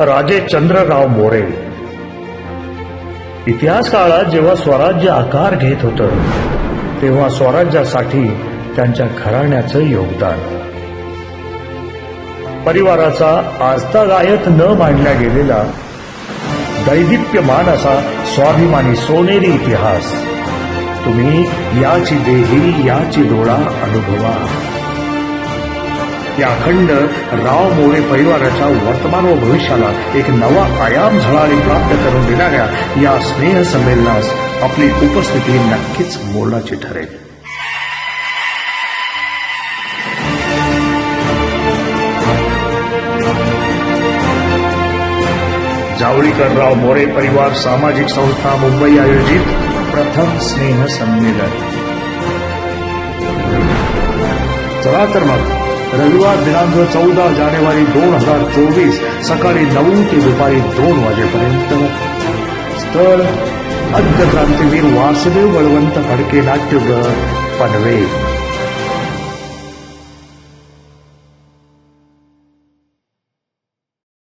राजे चंद्रराव मोरे. इतिहास काळात जेव्हा स्वराज्य आकार घेत होतं तेव्हा स्वराज्यासाठी त्यांच्या घराण्याचं योगदान. परिवाराचा आजतागायत न मांडला गेलेला दैदिप्यमान असा स्वाभिमानी सोनेरी इतिहास. तुम्ही याची देही याची डोळा अनुभवा. या अखंड राव मोरे परिवाराच्या वर्तमान व भविष्याला एक नवा आयाम झळाळी प्राप्त करून देणाऱ्या या स्नेह संमेलनास आपली उपस्थिती नक्कीच मोलाची ठरेल. जावळीकरराव मोरे परिवार सामाजिक संस्था मुंबई आयोजित प्रथम स्नेह संमेलन. चला तर मग. रविवार दिनांक चौदा जानेवारी दोन हजार चोवीस सकाळी नऊ ते दुपारी दोन वाजेपर्यंत. स्थळ आद्य क्रांतीवीर वासुदेव बळवंत फडके नाट्यगृह पनवेल.